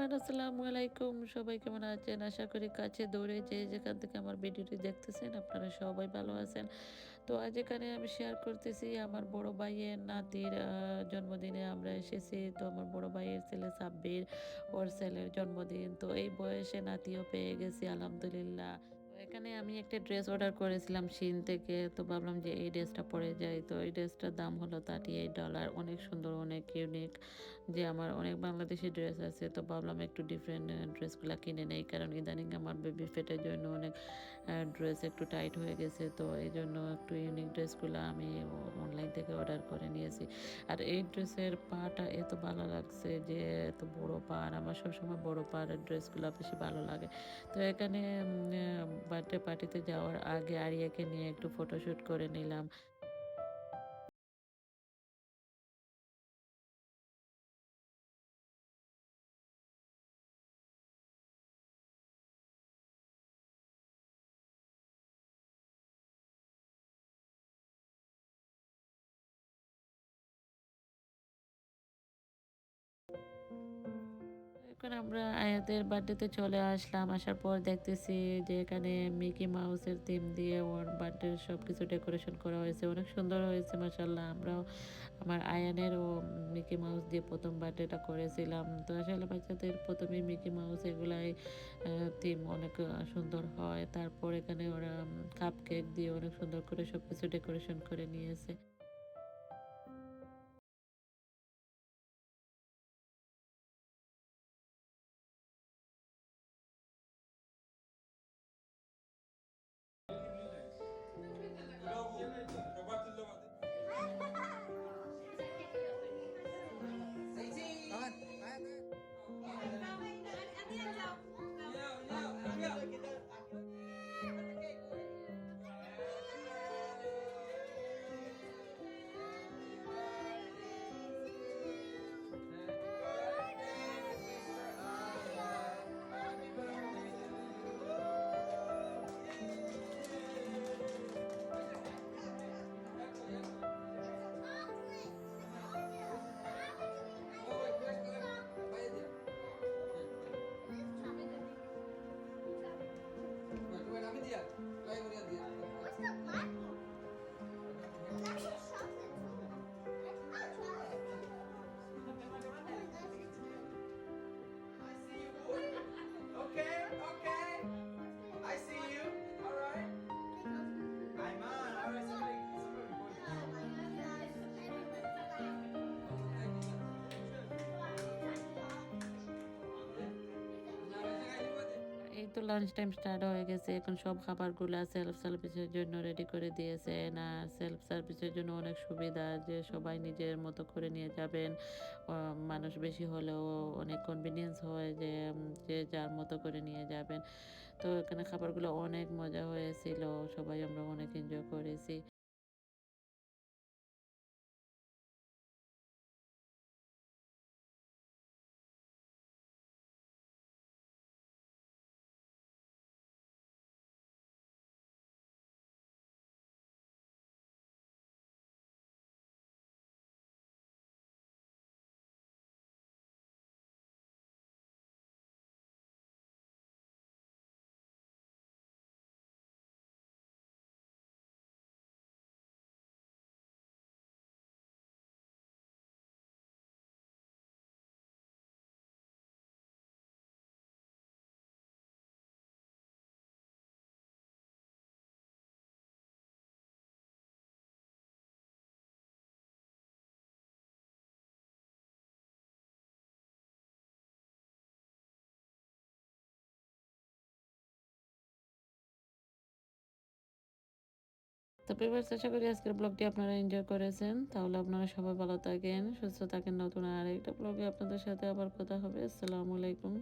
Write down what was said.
Everyone আসসালামু আলাইকুম। সবাই কেমন আছেন? আশা করি কাছে দৌড়ে যে যেখান থেকে আমার ভিডিওটি দেখতেছেন, আপনারা সবাই ভালো আছেন। তো আজ এখানে আমি শেয়ার করতেছি আমার বড় ভাইয়ের নাতির জন্মদিনে আমরা এসেছি। তো আমার বড় ভাইয়ের ছেলে সাব্বির ওর ছেলের জন্মদিন। তো এই বয়সে নাতিও পেয়ে গেছি, আলহামদুলিল্লাহ। এখানে আমি একটা ড্রেস অর্ডার করেছিলাম শিন থেকে। তো ভাবলাম যে এই ড্রেসটা পরে যাই। তো এই ড্রেসটার দাম হলো থার্টি এইট ডলার অনেক সুন্দর, অনেক ইউনিক যে আমার অনেক বাংলাদেশি ড্রেস আছে। তো ভাবলাম একটু ডিফারেন্ট ড্রেসগুলো কিনে নেই। কারণ ইদানিং আমার বেবি ফেটের জন্য অনেক ড্রেস একটু টাইট হয়ে গেছে। তো এই জন্য একটু ইউনিক ড্রেসগুলো আমি অনলাইন থেকে অর্ডার করে নিয়েছি। আর এই ড্রেসের পাটা এত ভালো লাগছে যে এত বড়ো পা আর আমার সবসময় বড় পার ড্রেসগুলো বেশি ভালো লাগে। তো এখানে বার্থডে পার্টিতে যাওয়ার আগে আরিয়াকে নিয়ে একটু ফটোশ্যুট করে নিলাম। এখন আমরা আয়াতের বার্থডেতে চলে আসলাম। আসার পর দেখতেছি যে এখানে মিকি মাউসের থিম দিয়ে ওর বার্থডে সব কিছু ডেকোরেশন করা হয়েছে। অনেক সুন্দর হয়েছে মাসাল্লাহ আমরাও আমার আয়ানের ও মিকি মাউস দিয়ে প্রথম বার্থডেটা করেছিলাম। তো আসলে বাচ্চাদের প্রথমে মিকি মাউস এগুলাই থিম অনেক সুন্দর হয়। তারপর এখানে ওরা কাপ কেক দিয়ে অনেক সুন্দর করে সব কিছু ডেকোরেশন করে নিয়েছে। তো লাঞ্চ টাইম স্টার্ট হয়ে গেছে। এখন সব খাবারগুলো সেলফ সার্ভিসের জন্য রেডি করে দিয়েছে না সেলফ সার্ভিসের জন্য অনেক সুবিধা যে সবাই নিজের মতো করে নিয়ে যাবেন। মানুষ বেশি হলেও অনেক কনভিনিয়েন্স হয় যে যে যার মতো করে নিয়ে যাবেন। তো এখানে খাবারগুলো অনেক মজা হয়েছিল। সবাই আমরা অনেক এনজয় করেছি। তো পেপার আশা করি আজকের ব্লগটি আপনারা এনজয় করেছেন। তাহলে আপনারা সবাই ভালো থাকেন, সুস্থ থাকেন। নতুন আরেকটা ব্লগে আপনাদের সাথে আবার কথা হবে। আসসালামু আলাইকুম।